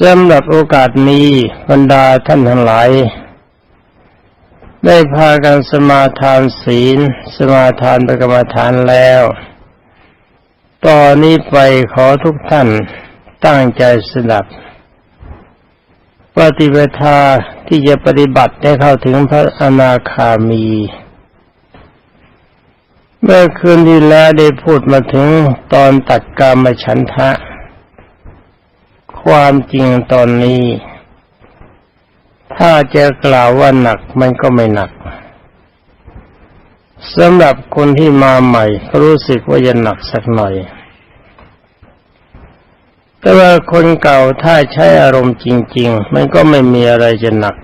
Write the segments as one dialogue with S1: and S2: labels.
S1: สำหรับโอกาสนี้บรรดาท่านทั้งหลาย ได้พากันสมาทานศีล สมาทานประกรรมฐานแล้ว ตอนนี้ไปขอทุกท่านตั้งใจสดับ ปฏิปทาที่จะปฏิบัติให้เข้าถึงพระอนาคามี เมื่อคืนที่แล้วได้พูดมาถึงตอนตัดกรรมฉันทะ ความจริงตอนนี้ ถ้าจะกล่าวว่าหนักมันก็ไม่หนักสำหรับคนที่มาใหม่รู้สึกว่าจะหนักสักหน่อย แต่ว่าคนเก่าถ้าใช้อารมณ์จริง ๆ มันก็ไม่มีอะไรจะหนัก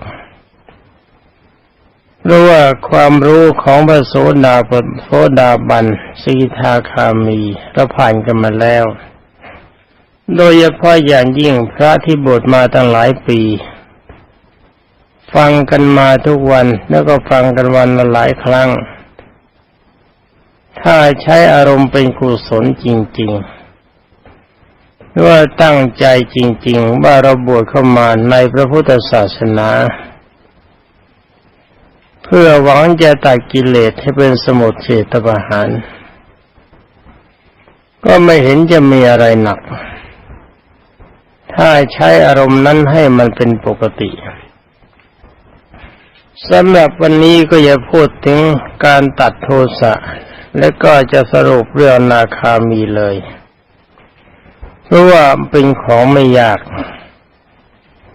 S1: เพราะว่าความรู้ของพระโสดาบโสดาบันสีทาคามีเราผ่านกันมาแล้ว โดยเฉพาะอย่างยิ่งพระที่บวชมาตั้งหลายปี ฟังกันมาทุกวันแล้วก็ฟังกันวันละหลายครั้ง ถ้าใช้อารมณ์เป็นกุศลจริงๆว่าตั้งใจจริง ๆ ว่าเราบวชเข้ามาในพระพุทธศาสนา เพื่อหวังจะตัดกิเลสให้เป็นสมุทเฉตประหาร ก็ไม่เห็นจะมีอะไรหนัก ถ้าใช้อารมณ์นั้นให้มันเป็นปกติสำหรับวันนี้ก็จะพูดถึงการตัดโทสะ และก็จะสรุปเรื่องนาคามีเลย เพราะว่าเป็นของไม่ยาก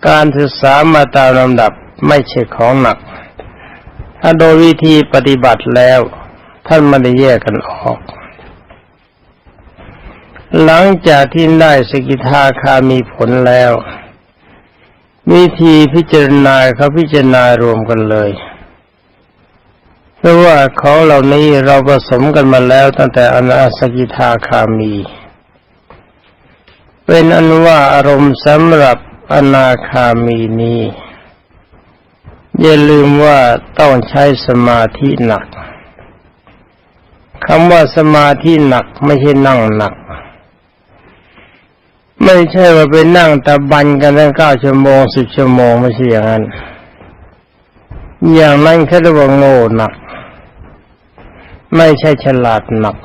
S1: การศึกษามาตามลำดับไม่ใช่ของหนัก ถ้าโดยวิธีปฏิบัติแล้ว ท่านไม่ได้แยกกันออก หลังจากที่ได้สกิทาคามีผลแล้ววิธีพิจารณาเขาพิจารณารวมกันเลย เพราะว่าของเหล่านี้เราผสมกันมาแล้วตั้งแต่อนาสกิทาคามี เป็นอันว่าอารมณ์สำหรับอนาคามีนี้อย่าลืมว่าต้องใช้สมาธิหนักคำว่าสมาธิหนักไม่ใช่นั่งหนัก ไม่ใช่ว่าไปนั่งตะบันกันตั้งเก้าชั่วโมงสิบชั่วโมงไม่ใช่อย่างนั้น อย่างนั้นแค่เรียกว่าโง่หนัก ไม่ใช่ฉลาดหนัก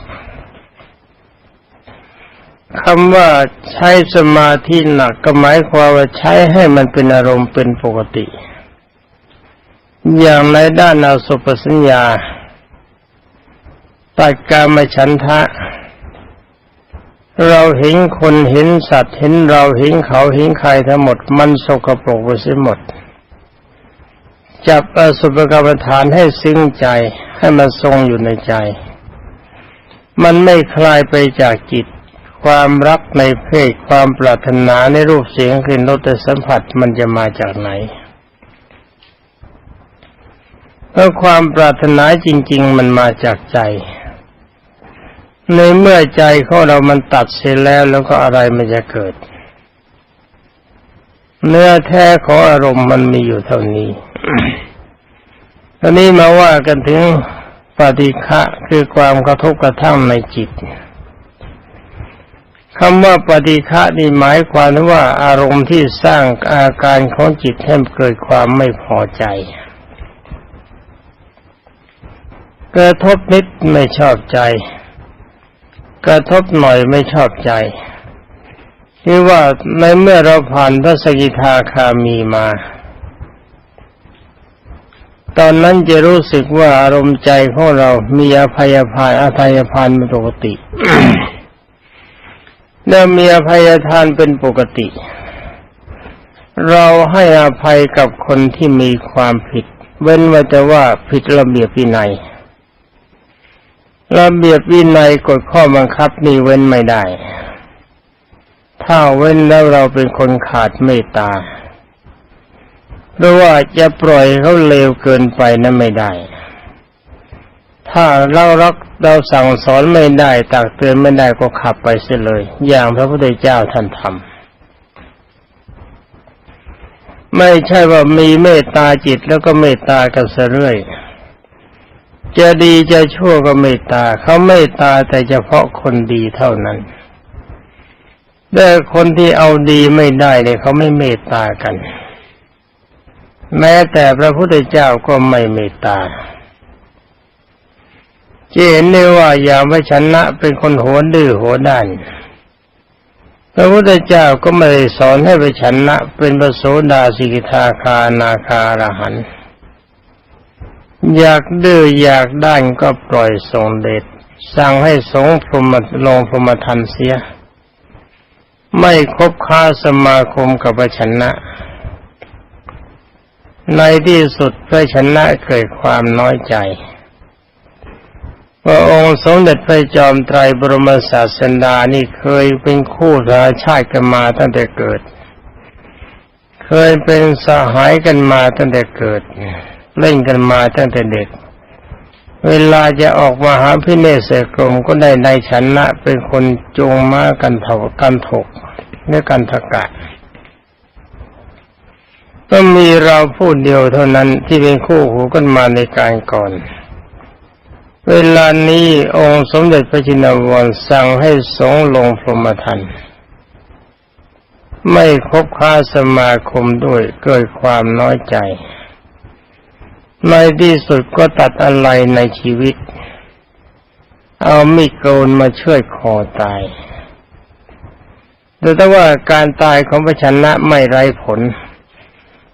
S1: คำว่าใช้สมาธิหนักก็หมายความว่าใช้ให้มันเป็นอารมณ์เป็นปกติ อย่างในด้านอาสุปสัญญาตัดการมาฉันทะ เราเห็นคนเห็นสัตว์เห็นเราเห็นเขาเห็นใครทั้งหมด มันสกปรกไปเสียหมด จับอสุภกรรมฐานให้ซึ้งใจให้มันทรงอยู่ในใจ มันไม่คลายไปจากจิต ความรักในเพศความปรารถนาในรูปเสียงกลิ่นรสสัมผัสมันจะมาจากไหนเพราะความปรารถนาจริง ๆ มันมาจากใจ ในเมื่อใจของเรามันตัดเสร็จแล้วแล้วก็อะไรมันจะเกิด เนื้อแท้ของอารมณ์มันมีอยู่เท่านี้ตอนนี้มาว่ากันถึงปฏิฆะคือความกระทบกระทั่งในจิตคำว่าปฏิฆะนี่หมายความว่าอารมณ์ที่สร้างอาการของจิตให้เกิดความไม่พอใจ กระทบนิดไม่ชอบใจ กระทบหน่อยไม่ชอบใจที่ว่าในเมื่อเราผ่านพระสกิทาคามีมา ตอนนั้นจะรู้สึกว่าอารมณ์ใจของเรามีอภัยพานอภัยพานเป็นปกติและมีอภัยทานเป็นปกติ เราให้อภัยกับคนที่มีความผิด เว้นไว้แต่ว่าผิดระเบียบวินัย ระเบียบวินัยกฎข้อบังคับนี่เว้นไม่ได้ ถ้าเว้นแล้วเราเป็นคนขาดเมตตาเพราะว่าจะปล่อยเขาเลวเกินไปนั้นไม่ได้ ถ้าเรารักเราสั่งสอนไม่ได้ตักเตือนไม่ได้ก็ขับไปเสียเลย อย่างพระพุทธเจ้าท่านทำไม่ใช่ว่ามีเมตตาจิตแล้วก็เมตตากันเสเรื่อย จะดีจะชั่วก็เมตตาเขาเมตตาแต่เฉพาะคนดีเท่านั้นแต่คนที่เอาดีไม่ได้เนี่ยเขาไม่เมตตากัน แม้แต่พระพุทธเจ้าก็ไม่เมตตาจะเห็นได้ว่าอย่างพระชนะเป็นคนโหดดื้อโหด้าน พระพุทธเจ้าก็ไม่ได้สอนให้พระชนะเป็นพระโสดาสิกทาคานาคารหันต์ อยากดื้ออยากด้านก็ปล่อยทรงเดชสั่งให้สงพรมลงพรมทันเสีย ไม่คบค้าสมาคมกับพระชนะ ในที่สุดพระชนะเกิดความน้อยใจพระองค์สมเด็จพระจอมไตรบรมศาสดานี่เคยเป็นคู่สาชาติกันมาตั้งแต่เกิด เคยเป็นสหายกันมาตั้งแต่เกิดเเล่นกันมาตั้งแต่เด็ก เวลาจะออกมาหาพิเนศกรมก็ได้ในชนะเป็นคนจูงม้ากันเถากันถกเนื้อกันทกะก็มีเราพูดเดียวเท่านั้นที่เป็นคู่หูกันมาในการก่อน เวลานี้องค์สมเด็จพระจินวรสั่งให้สงลงพรหมทันไม่คบค้าสมาคมด้วยเกิดความน้อยใจ ในที่สุดก็ตัดอะไรในชีวิต เอามีดโกนมาช่วยคอตาย แต่ว่าการตายของพระชนะไม่ไร้ผล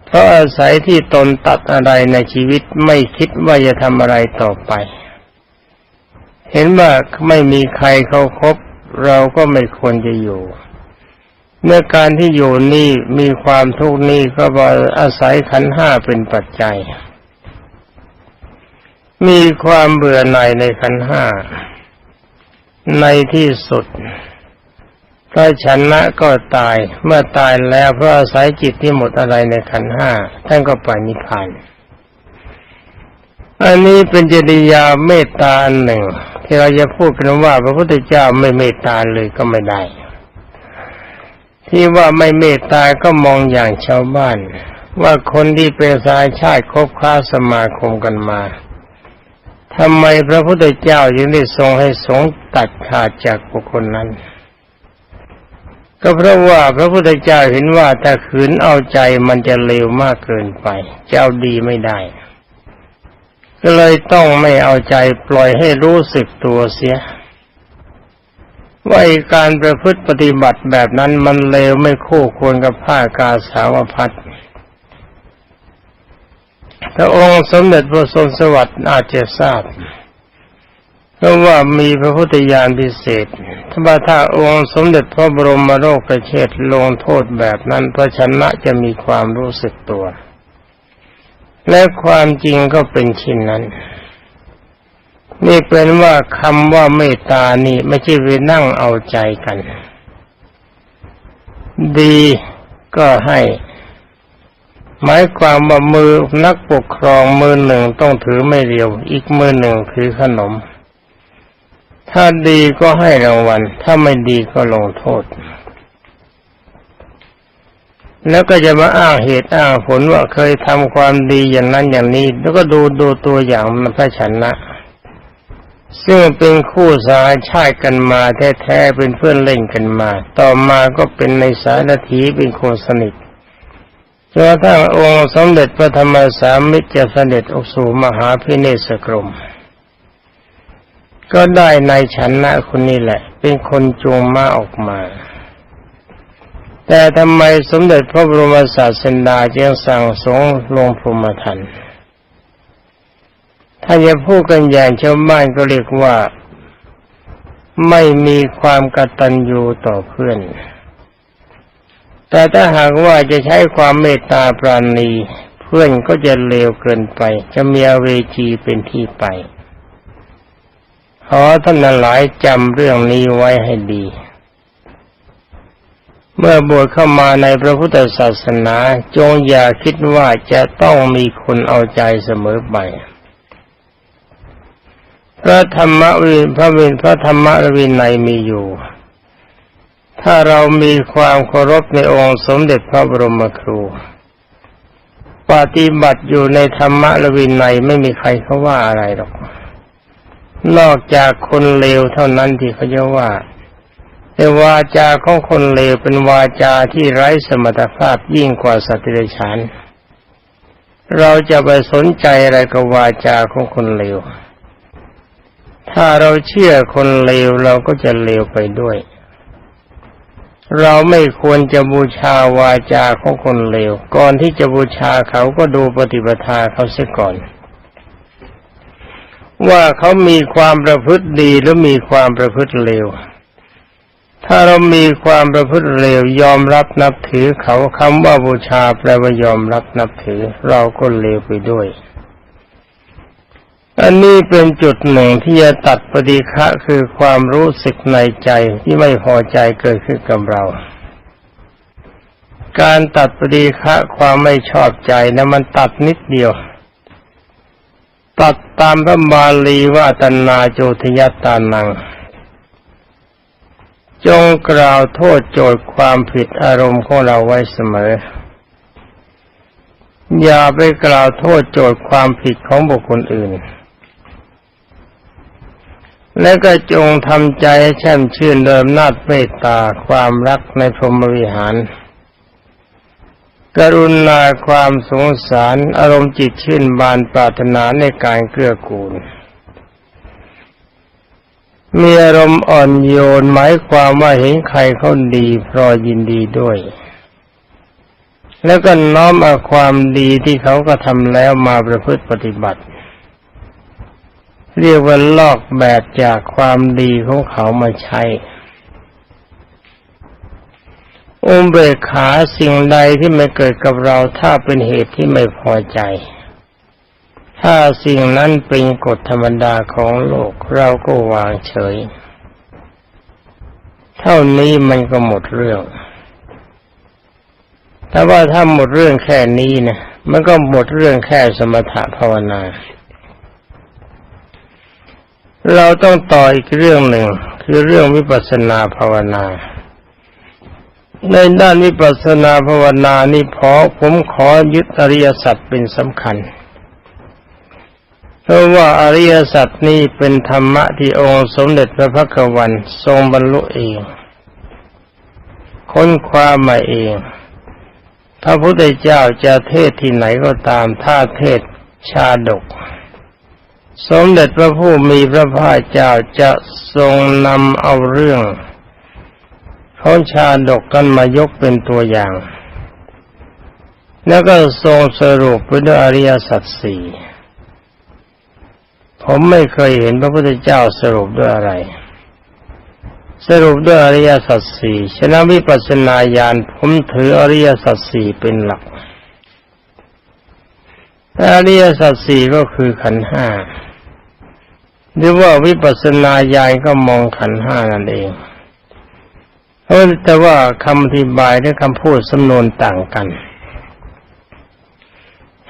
S1: เพราะอาศัยที่ตนตัดอะไรในชีวิตไม่คิดว่าจะทำอะไรต่อไป เห็นว่าไม่มีใครเขาครบเราก็ไม่ควรจะอยู่เมื่อการที่อยู่นี่มีความทุกข์นี่ก็อาศัยขันห้าเป็นปัจจัย มีความเบื่อหน่ายในขันห้า ในที่สุดพระชนะก็ตาย เมื่อตายแล้วเพราะอาศัยจิตที่หมดอะไรในขันห้าท่านก็ไปนิพพาน อันนี้เป็นจริยาเมตตาอันหนึ่ง ที่เราจะพูดกันว่า พระพุทธเจ้าไม่เมตตาเลยก็ไม่ได้ ที่ว่าไม่เมตตาก็มองอย่างชาวบ้าน ว่าคนที่เป็นสายชาติคบค้าสมาคมกันมา ทำไมพระพุทธเจ้าจึงได้ทรงให้สงตัดขาดจากบุคคลนั้น ก็เพราะว่าพระพุทธเจ้าเห็นว่าถ้าขืนเอาใจมันจะเลวมากเกินไปจะเอาดีไม่ได้ ก็เลยต้องไม่เอาใจปล่อยให้รู้สึกตัวเสียว่าการประพฤติปฏิบัติแบบนั้นมันเลวไม่คู่ควรกับผ้ากาสาวพัด พระองค์สมเด็จพระทรงสวัสดิ์อาจจะทราบเพราะว่ามีพระพุทธญาณพิเศษถ้าว่าถ้าองค์สมเด็จพระบรมโลกประเชษลงโทษแบบนั้นพระชนะจะมีความรู้สึกตัว และความจริงก็เป็นชินนั้น นี่เป็นว่าคำว่าเมตตานี่ไม่ใช่ไปนั่งเอาใจกัน ดีก็ให้ หมายความว่ามือนักปกครองมือหนึ่งต้องถือไม่เรียว อีกมือหนึ่งถือขนม ถ้าดีก็ให้รางวัล ถ้าไม่ดีก็ลงโทษ แล้วก็จะมาอ้างเหตุอ้างผลว่าเคยทำความดีอย่างนั้นอย่างนี้ แล้วก็ดูดูตัวอย่างมันพระชนะ ซึ่งเป็นคู่สาชาติกันมาแท้ๆเป็นเพื่อนเล่นกันมา ต่อมาก็เป็นในสารถีเป็นคนสนิท ระทั่งองค์สมเด็จพระธรรมสามิตรจะเสด็จออกสู่มหาพิเนศกรม ก็ได้ในฉันนะคนนี้แหละ เป็นคนจูงม้าออกมา แต่ทำไมสมเด็จพระบรมศาสดาจึงสั่งสงลงพรหมทันถ้าจะพูดกันอย่างชาวบ้านก็เรียกว่าไม่มีความกตัญญูต่อเพื่อน แต่ถ้าหากว่าจะใช้ความเมตตาปราณี เพื่อนก็จะเลวเกินไป จะมีอเวจีเป็นที่ไป ขอท่านหลายจำเรื่องนี้ไว้ให้ดี เมื่อบวชเข้ามาในพระพุทธศาสนาจงอย่าคิดว่าจะต้องมีคนเอาใจเสมอไปพระธรรมวินพระวินพระธรรมวินัยมีอยู่ ถ้าเรามีความเคารพในองค์สมเด็จพระบรมครู ปฏิบัติอยู่ในธรรมะละวินัยไม่มีใครเขาว่าอะไรหรอก นอกจากคนเลวเท่านั้นที่เขาจะว่าแต่วาจาของคนเลวเป็นวาจาที่ไร้สมรรถภาพยิ่งกว่าสัตว์เดรัจฉานเราจะไปสนใจอะไรกับวาจาของคนเลว ถ้าเราเชื่อคนเลวเราก็จะเลวไปด้วย เราไม่ควรจะบูชาวาจาของคนเลว ก่อนที่จะบูชาเขาก็ดูปฏิปทาเขาเสียก่อน ว่าเขามีความประพฤติดีหรือมีความประพฤติเลว ถ้าเรามีความประพฤติเลวยอมรับนับถือเขาคำว่าบูชาแปลว่ายอมรับนับถือ เราก็เลวไปด้วย อันนี้เป็นจุดหนึ่งที่จะตัดปฏิฆะคือความรู้สึกในใจที่ไม่พอใจเกิดขึ้นกับเรา การตัดปฏิฆะความไม่ชอบใจนะมันตัดนิดเดียว ตัดตามพระบาลีว่าตนนาโจทยตานัง จงกล่าวโทษโจทย์ความผิดอารมณ์ของเราไว้เสมออย่าไปกล่าวโทษโจทย์ความผิดของบุคคลอื่น และก็จงทำใจให้แช่มชื่นเดิมนาจเมตตาความรักในพรหมวิหาร กรุณาความสงสารอารมณ์จิตชื่นบานปรารถนาในการเกื้อกูล มีอารมณ์อ่อนโยนหมายความว่าเห็นใครเขาดีพรอยินดีด้วย แล้วก็น้อมเอาความดีที่เขาก็ทำแล้วมาประพฤติปฏิบัติ เรียกว่าลอกแบบจากความดีของเขามาใช้ อุเบกขาสิ่งใดที่ไม่เกิดกับเราถ้าเป็นเหตุที่ไม่พอใจ ถ้าสิ่งนั้นเป็นกฎธรรมดาของโลกเราก็วางเฉย เท่านี้มันก็หมดเรื่อง แต่ว่าถ้าหมดเรื่องแค่นี้นะมันก็หมดเรื่องแค่สมถะภาวนา เราต้องต่ออีกเรื่องหนึ่ง คือเรื่องวิปัสสนาภาวนา ในด้านวิปัสสนาภาวนานี่พอผมขอยึดอริยสัจเป็นสำคัญ เพราะว่าอริยสัจนี้เป็นธรรมะที่องค์สมเด็จพระพักวันทรงบรรลุเอง ค้นคว้ามาเองพระพุทธเจ้าจะเทศที่ไหนก็ตามถ้าเทศชาดก สมเด็จพระผู้มีพระภาคเจ้าจะทรงนำเอาเรื่องของชาดกกันมายกเป็นตัวอย่าง แล้วก็ทรงสรุปไปด้วยอริยสัจสี่ผมไม่เคยเห็นพระพุทธเจ้าสรุปด้วยอะไร สรุปด้วยอริยสัจสี่ฉะนั้นวิปัสสนาญาณผมถืออริยสัจสี่เป็นหลัก อริยสัจสี่ก็คือขันห้าหรือว่าวิปัสสนาญาณก็มองขันห้านั่นเองเพราะแต่ว่าคำอธิบายและคำพูดสำนวนต่างกัน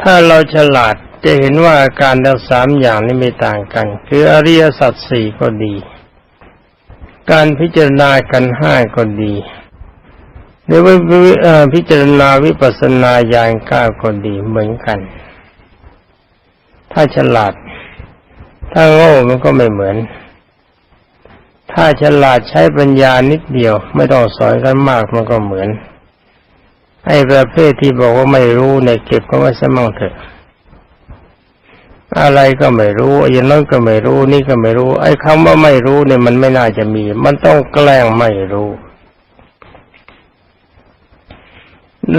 S1: ถ้าเราฉลาดจะเห็นว่าอาการทั้งสามอย่างนี้ไม่ต่างกัน คืออริยสัจสี่ก็ดี การพิจารณากันห้าก็ดีหรือว่าพิจารณาวิปัสสนาญาณเก้าก็ดีเหมือนกัน ถ้าฉลาด ถ้าโง่มันก็ไม่เหมือน ถ้าฉลาดใช้ปัญญานิดเดียว ไม่ต้องสอนกันมากมันก็เหมือนไอ้ประเภทที่บอกว่าไม่รู้ในเก็บก็ไว้ซะมั่งเถอะ อะไรก็ไม่รู้อย่างนั้นก็ไม่รู้นี่ก็ไม่รู้ ไอ้คำว่าไม่รู้เนี่ยมันไม่น่าจะมี มันต้องแกล้งไม่รู้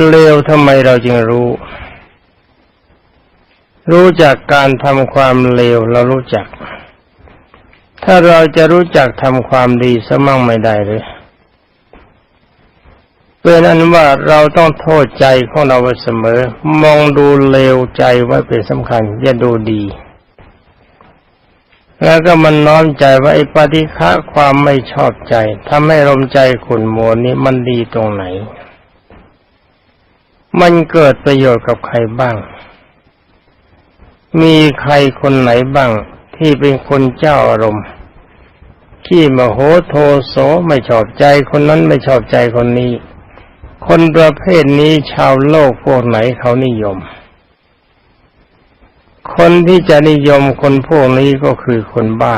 S1: เลวทำไมเราจึงรู้ รู้จากการทำความเลวเรารู้จัก ถ้าเราจะรู้จักทำความดีสมั่งไม่ได้เลยเป็นอันว่าเราต้องโทษใจของเราเสมอ มองดูเลวใจไว้เป็นสำคัญ อย่าดูดี แล้วก็มันน้อมใจว่าไอ้ปฏิฆะความไม่ชอบใจทำให้ลมใจขุ่นโมนนี้มันดีตรงไหน มันเกิดประโยชน์กับใครบ้าง มีใครคนไหนบ้างที่เป็นคนเจ้าอารมณ์ขี้มโหโทโสไม่ชอบใจคนนั้นไม่ชอบใจคนนี้ คนประเภทนี้ชาวโลกพวกไหนเขานิยม คนที่จะนิยมคนพวกนี้ก็คือคนบ้า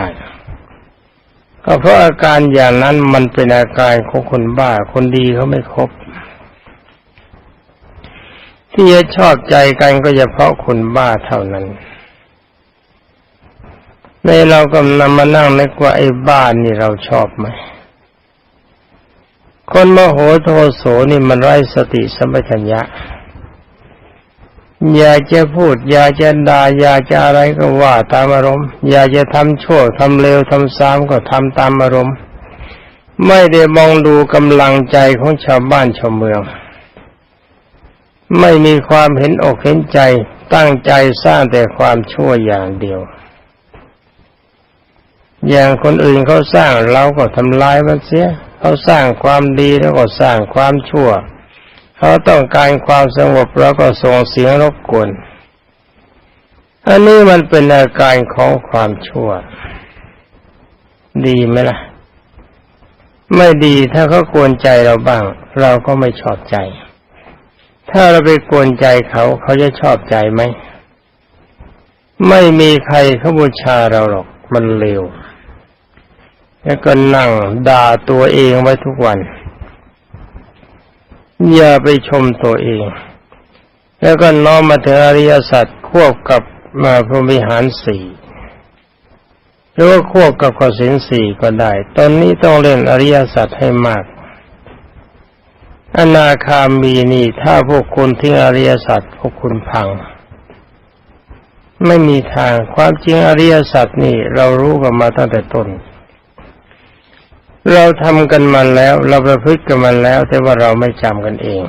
S1: ก็เพราะอาการอย่างนั้นมันเป็นอาการของคนบ้า คนดีเขาไม่ครบ ที่จะชอบใจกันก็เฉพาะคนบ้าเท่านั้นในเรากำลังมานั่งนึกว่าไอ้บ้านนี่เราชอบไหม คนโมโหโทโสนี่มันไร้สติสัมปชัญญะ อยากจะพูด อยากจะด่าอยากจะอะไรก็ว่าตามอารมณ์ อยากจะทำชั่วทำเลวทำซ้ำก็ทำตามอารมณ์ ไม่ได้มองดูกำลังใจของชาวบ้านชาวเมือง ไม่มีความเห็นอกเห็นใจตั้งใจสร้างแต่ความชั่วอย่างเดียว อย่างคนอื่นเขาสร้างเราก็ทำลายมันเสียเขาสร้างความดีแล้วก็สร้างความชั่ว เขาต้องการความสงบแล้วก็ส่งเสียงรบกวนอันนี้มันเป็นอาการของความชั่ว ดีไหมล่ะ ไม่ดีถ้าเขากวนใจเราบ้าง เราก็ไม่ชอบใจ ถ้าเราไปกวนใจเขาเขาจะชอบใจไหม ไม่มีใครเขาบูชาเราหรอกมันเลวแล้วก็นั่งด่าตัวเองไว้ทุกวัน อย่าไปชมตัวเอง แล้วก็น้อมมาถึงอริยสัจควบกับมาพรหมิหารสี่หรือว่าควบกับข้อสินสี่ก็ได้ ตอนนี้ต้องเล่นอริยสัจให้มาก อนาคามีนี่ถ้าพวกคุณทิ้งอริยสัจพวกคุณพัง ไม่มีทางความจริงอริยสัจนี่เรารู้กันมาตั้งแต่ต้น เราทำกันมาแล้ว เราประพฤติกันมาแล้ว แต่ว่าเราไม่จำกันเอง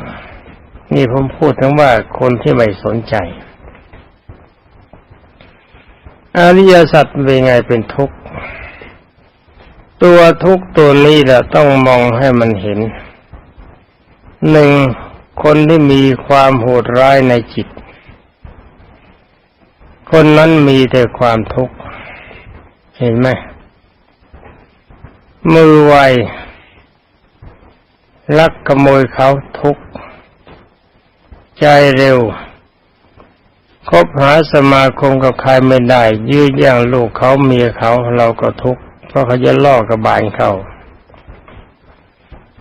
S1: นี่ผมพูดถึงว่าคนที่ไม่สนใจ อริยสัจเป็นไงเป็นทุกข์ตัวทุกข์ตัวนี้แหละต้องมองให้มันเห็น หนึ่งคนที่มีความโหดร้ายในจิต คนนั้นมีแต่ความทุกข์ เห็นไหมมือไวลักขโมยเขาทุกข์ ใจเร็ว คบหาสมาคมกับใครไม่ได้ ยื้อแย่งลูกเขาเมียเขาเราก็ทุกข์เพราะเขาจะล่อกระบาลเขา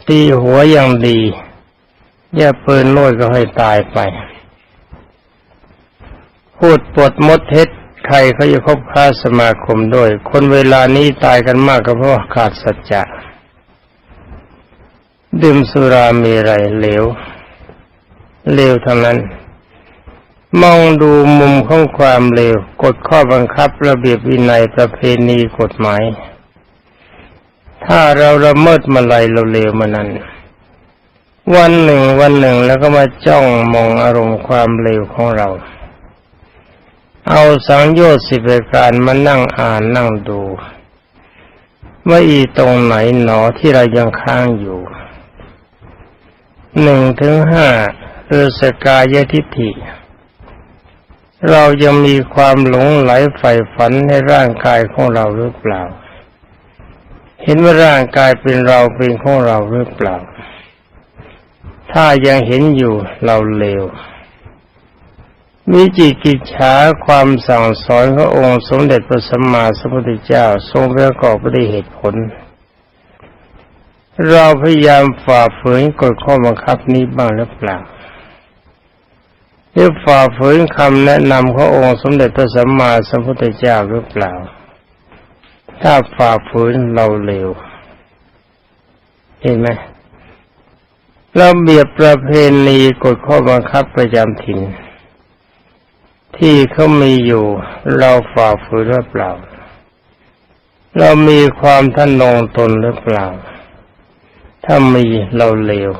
S1: ตีหัวอย่างดี แย่ปืนโลดก็ให้ตายไป พูดปดมดเท็จใครเขาจะคบค้าสมาคมด้วย คนเวลานี้ตายกันมากก็เพราะขาดสัจจะดื่มสุรามีไรเหลวเลวทั้งนั้น มองดูมุมของความเลวกฎข้อบังคับระเบียบวินัยประเพณีกฎหมาย ถ้าเราละเมิดมาลายเราเลวมานั้น วันหนึ่งวันหนึ่งแล้วก็มาจ้องมองอารมณ์ความเลวของเรา เอาสังโยชน์สิบประการมานั่งอ่านนั่งดูว่าอีตรงไหนหนอที่เรายังค้างอยู่หนึ่งถึงห้าเออสกายทิฏฐิ เรายังมีความหลงไหลใฝ่ฝันในร่างกายของเราหรือเปล่า เห็นว่าร่างกายเป็นเราเป็นของเราหรือเปล่า ถ้ายังเห็นอยู่เราเลวมีจิตกิจฉาความสั่งสอนขององค์สมเด็จพระสัมมาสัมพุทธเจ้าทรงประกอบไปด้วยเหตุผล เราพยายามฝ่าฝืนกฎข้อบังคับนี้บ้างหรือเปล่าหรือฝ่าฝืนคำแนะนำขององค์สมเด็จพระสัมมาสัมพุทธเจ้าหรือเปล่า ถ้าฝ่าฝืนเราเร็ว เห็นไหม ราเบียบประเพณีกฎข้อบังคับประจำถิ่น ที่เขามีอยู่เราฝ่าฝืนหรือเปล่า เรามีความท่านงตนหรือเปล่า ถ้ามีเราเลว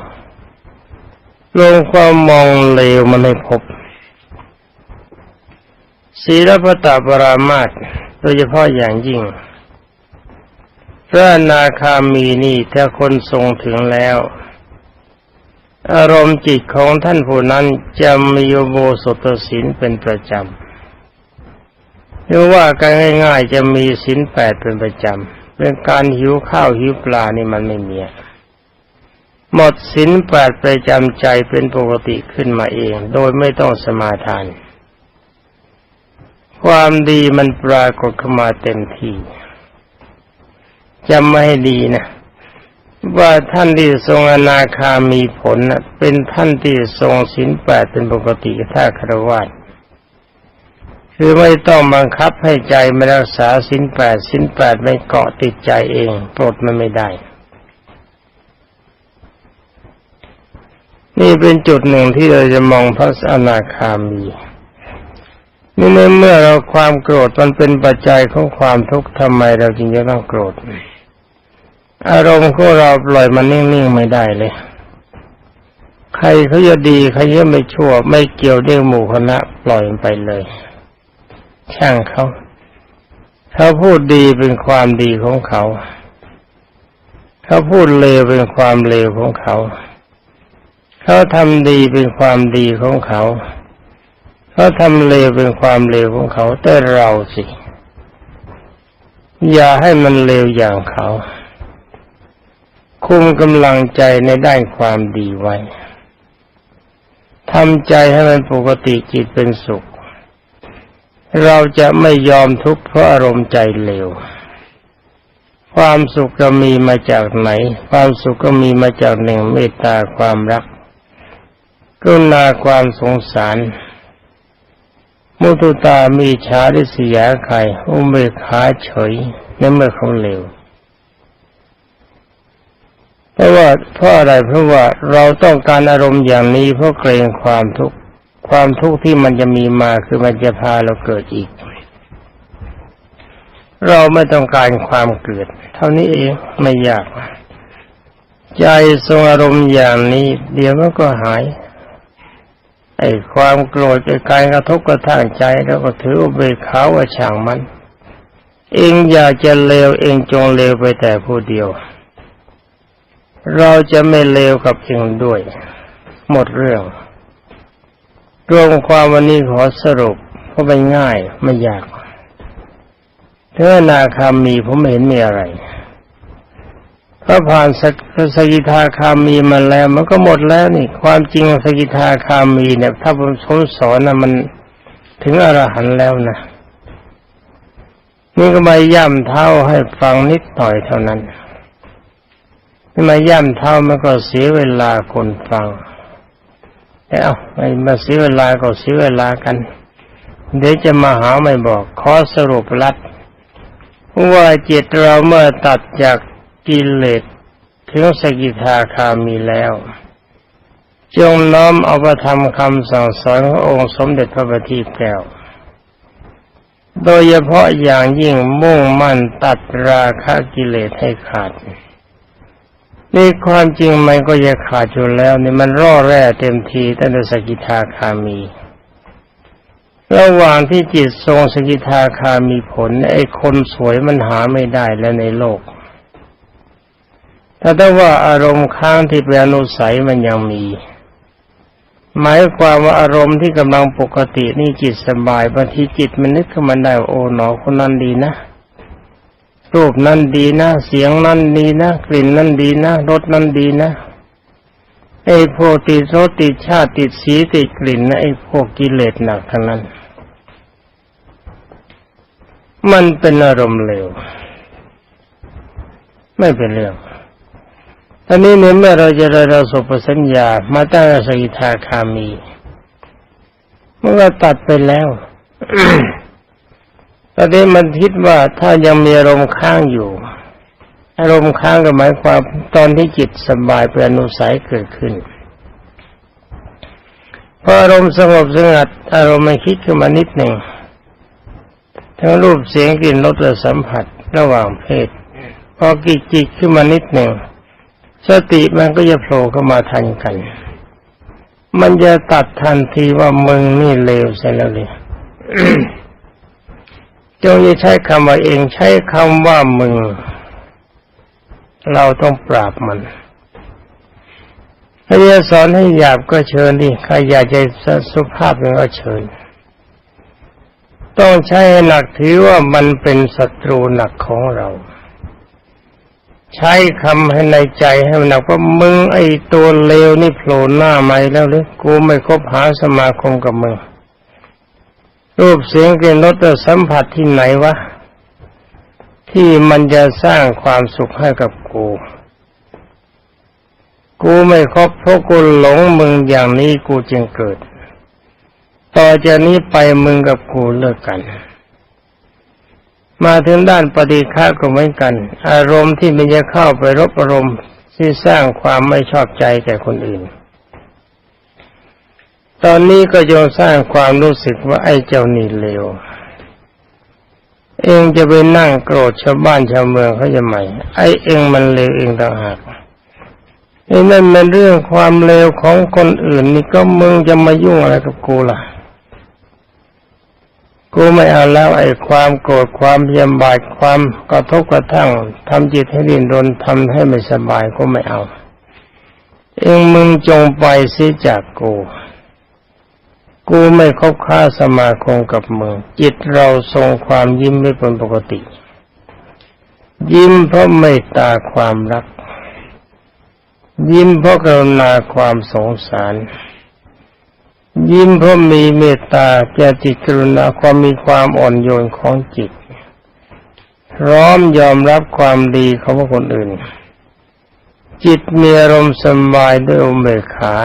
S1: ลงความมองเลวมันให้พบศีลพตาปรามาตโดยเฉพาะอย่างยิ่ง พระนาคามีนี่ถ้าคนทรงถึงแล้ว อารมณ์จิตของท่านผู้นั้นจะมีโบสถศีลเป็นประจำหรือว่ากันง่ายๆจะมีศีลแปดเป็นประจำเรื่องการหิวข้าวหิวปลานี่มันไม่มีหมดศีลแปดประจำใจเป็นปกติขึ้นมาเอง โดยไม่ต้องสมาทาน ความดีมันปรากฏขึ้นมาเต็มที่จำไม่ให้ดีนะ ว่าท่านที่ทรงอนาคามีผลเป็นท่านที่ทรงศีลแปดเป็นปกติถ้าคารวะคือไม่ต้องบังคับให้ใจมารักษาศีลแปดศีลแปดไม่เกาะติดใจเองปลดมันไม่ได้ นี่เป็นจุดหนึ่งที่เราจะมองพระอนาคามีนี่ในเมื่อเราความโกรธมันเป็นปัจจัยของความทุกข์ทำไมเราจึงจะต้องโกรธ อารมณ์ของเราปล่อยมันนิ่งๆไม่ได้เลย ใครเขาจะดีใครจะไม่ชั่ว ไม่เกี่ยวเรื่องหมู่คณะปล่อยมันไปเลย ช่างเขาเขาพูดดีเป็นความดีของเขาเขาพูดเลวเป็นความเลวของเขา เขาทำดีเป็นความดีของเขา เขาทำเลวเป็นความเลวของเขา แต่เราสิ อย่าให้มันเลวอย่างเขา คุมกำลังใจในด้านความดีไว้ทำใจให้มันปกติจิตเป็นสุข เราจะไม่ยอมทุกข์เพราะอารมณ์ใจเลวความสุขก็มีมาจากไหน ความสุขก็มีมาจากหนึ่งเมตตาความรักกุณาความสงสาร มุตุตามีชาดิสยาไขอุเบกขาเฉยในเมื่อเขาเร็ว ราะว่าเพราะอะไรเพราะว่าเราต้องการอารมณ์อย่างนี้เพราะเกรงความทุกข์ความทุกข์ที่มันจะมีมาคือมันจะพาเราเกิดอีก เราไม่ต้องการความเกิด เท่านี้เองไม่ยากใจทรงอารมณ์อย่างนี้ เดี๋ยวมันก็หายไอ้ความโกรธไอ้การกระทบกระทั่งใจแล้วก็ถืออเบกขาว่าช่างมัน เองอยากจะเลวเองจงเลวไปแต่ผู้เดียว เราจะไม่เลวกับเองด้วย หมดเรื่องรวมความวันนี้ขอสรุปเพราะมันง่ายไม่ยากเถ้านาคามีผมไม่เห็นมีอะไรถ้าผ่านสสกิทาคามีมาแล้ว มันก็หมดแล้วนี่ ความจริงสกิทาคามีเนี่ยถ้าผมสอนสอนนะมันถึงอรหันต์แล้วนะนี่ก็มาย่ำเท้าให้ฟังนิดหน่อยเท่านั้น มาย่ำเท้ามันก็เสียเวลาคนฟังแล้วไม่มาเสียเวลาก็เสียเวลากัน เดี๋ยวจะมาหาไม่บอกขอสรุปรัดว่าจิตเราเมื่อตัดจากกิเลสถึงสกิทาคามีแล้ว จงน้อมเอาประธรรมคำสั่งสอนขององค์สมเด็จพระบัณฑิตแก้ว โดยเฉพาะอย่างยิ่งมุ่งมั่นตัดราคะกิเลสให้ขาด นี่ความจริงมันก็จะขาดอยู่แล้วนี่มันร่อแร่เต็มทีตั้งแต่สกิทาคามี ระหว่างที่จิตทรงสกิทาคามีผล ไอ้คนสวยมันหาไม่ได้แล้วในโลก ถ้าถ้าว่าอารมณ์ค้างที่เป็นอนุสัยมันยังมี หมายความว่าอารมณ์ที่กำลังปกตินี่จิตสบายบางทีจิตมันนึกขึ้นมาได้โอ้หนอคนนั้นดีนะ รูปนั้นดีนะ เสียงนั้นดีนะ กลิ่นนั้นดีนะรสนั้นดีนะไอ้พวกติดรสติดชาติติดสีติดกลิ่นนะไอ้พวกกิเลสหนักทั้งนั้น มันเป็นอารมณ์เร็ว ไม่เป็นเรื่องอันนี้เนี่ยเมื่อเราจะเราสุปสัญญา มาตั้งสกิทาคามี เมื่อตัดไปแล้ว ตอนนี้มันคิดว่าถ้ายังมีอารมณ์ค้างอยู่ อารมณ์ค้างก็หมายความตอนที่จิตสบายเป็นอนุสัยเกิดขึ้นพออารมณ์สงบสงัดอารมณ์มันคิดขึ้นมานิดหนึ่งทั้งรูปเสียงกลิ่นรสและสัมผัสระหว่างเพศพอกิจจิตขึ้นมานิดหนึ่งสติมันก็จะโผล่เข้ามาทันกัน มันจะตัดทันทีว่ามึงนี่เลวใช่แล้วเลย จงอย่าใช้คำว่าเองใช้คำว่ามึง เราต้องปราบมันถ้าจะสอนให้หยาบก็เชิญดิใครอยากจะสุภาพก็เชิญ ต้องใช้หนักถือว่ามันเป็นศัตรูหนักของเรา ใช้คำให้ในใจให้มันหนักว่ามึงไอ้ตัวเลวนี่โผล่หน้าใหม่แล้วหรือกูไม่คบหาสมาคมกับมึง รูปเสียงกลิ่นรสสัมผัสที่ไหนวะ ที่มันจะสร้างความสุขให้กับกู กูไม่ครบเพราะกูหลงมึงอย่างนี้กูจึงเกิด ต่อจากนี้ไปมึงกับกูเลิกกัน มาถึงด้านปฏิฆาก็เหมือนกัน อารมณ์ที่มันจะเข้าไปรบอารมณ์ที่สร้างความไม่ชอบใจแก่คนอื่น ตอนนี้ก็จงสร้างความรู้สึกว่าไอ้เจ้านี่เลว เองจะไปนั่งโกรธชาวบ้านชาวเมืองเขาจะไหมไอ้เองมันเลวเองต่างหากไอ้นั่นมันเรื่องความเลวของคนอื่น นี่ก็มึงจะมายุ่งอะไรกับกูล่ะ กูไม่เอาแล้วไอ้ความโกรธความเยียมบาดความกระทบกระทั่งทำจิตให้ดิ้นรนทำให้ไม่สบายก็ไม่เอา เองมึงจงไปเสียจากกู กูไม่คบค้าสมาคมกับมึง จิตเราทรงความยิ้มไม่เป็นปกติ ยิ้มเพราะเมตตาความรัก ยิ้มเพราะกรุณาความสงสาร ยิ้มเพราะมีเมตตาแก่จิตกรุณาความมีความอ่อนโยนของจิตพร้อมยอมรับความดีของคนอื่น จิตมีอารมณ์สบายด้วยอุเบกขา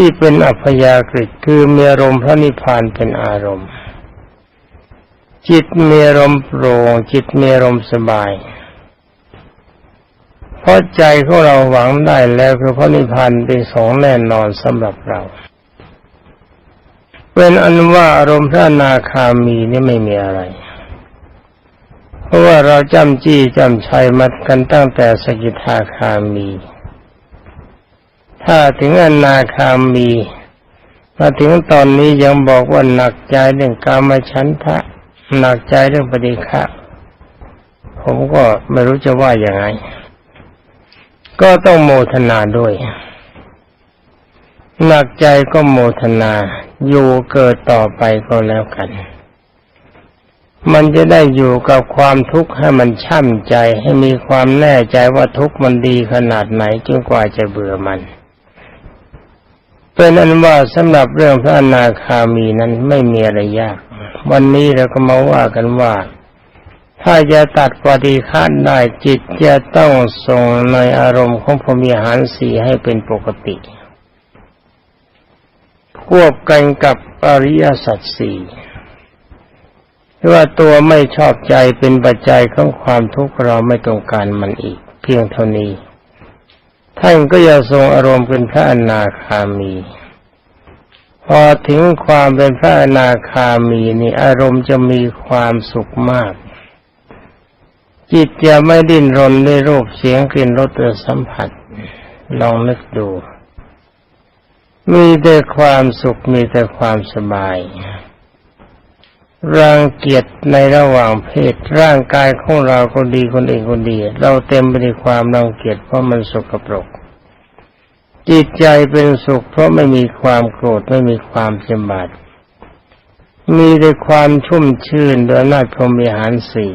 S1: ที่เป็นอัพยากฤิคือมีอารมณ์พระนิพพานเป็นอารมณ์ จิตมีอารมณ์โปร่งจิตมีอารมณ์สบาย เพราะใจของเราหวังได้แล้วคือพระนิพพานเป็นสองแน่นอนสำหรับเราเป็นอันว่าอารมณ์พระนาคามีนี่ไม่มีอะไร เพราะว่าเราจำจี้จำชัยมากันตั้งแต่สกิทาคามี ถ้าถึงอนาคามีมาถึงตอนนี้ยังบอกว่าหนักใจเรื่องกามฉันทะหนักใจเรื่องปฏิฆะผมก็ไม่รู้จะว่าอย่างไง ก็ต้องโมทนาด้วย หนักใจก็โมทนาอยู่เกิดต่อไปก็แล้วกัน มันจะได้อยู่กับความทุกข์ให้มันช่ำใจให้มีความแน่ใจว่าทุกข์มันดีขนาดไหนจนกว่าจะเบื่อมัน เป็นอันว่าสำหรับเรื่องพระอนาคามีนั้นไม่มีอะไรยาก วันนี้เราก็มาว่ากันว่า ถ้าจะตัดปฏิฆาได้จิตจะต้องทรงในอารมณ์ของพรมีหารสีให้เป็นปกติ ควบกันกับอริยสัจสี่ว่าตัวไม่ชอบใจเป็นปัจจัยของความทุกข์เราไม่ต้องการมันอีก เพียงเท่านี้ ท่านก็จะทรงอารมณ์เป็นพระอนาคามี พอถึงความเป็นพระอนาคามีนี่อารมณ์จะมีความสุขมาก จิตจะไม่ดิ้นรนในรูปเสียงกลิ่นรสสัมผัส ลองนึกดู มีแต่ความสุขมีแต่ความสบาย รังเกียจในระหว่างเพศร่างกายของเราคนดีคนอื่นคนดี เราเต็มไปด้วยความรังเกียจเพราะมันสกปรก จิตใจเป็นสุขเพราะไม่มีความโกรธไม่มีความเจ็บบาดมีแต่ความชุ่มชื่นโดยนาจพรมีหารสี่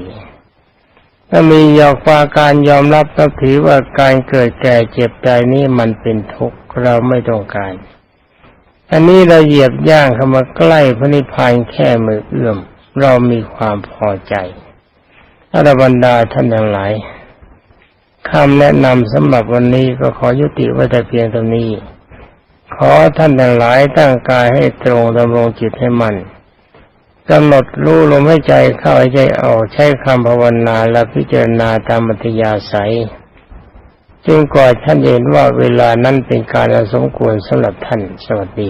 S1: ถ้ามียอกฟาการยอมรับนับถือว่าการเกิดแก่เจ็บใจนี้มันเป็นทุกข์เราไม่ต้องการ อันนี้เราเหยียบย่างเข้ามาใกล้พระนิพพานแค่มือเอื้อม เรามีความพอใจอรบรรดาท่านทั้งหลายคำแนะนำสำหรับวันนี้ก็ขอยุติไว้แต่เพียงเท่านี้ ขอท่านทั้งหลายตั้งกายให้ตรงดำรงจิตให้มัน่นกำหนดรู้ลมให้ใจเข้าใใจออกใช้คำภาวนาและพิจารณาตามมัธยาศัย จึงก่อท่านเห็นว่าเวลานั้นเป็นการสมควรสำหรับท่านสวัสดี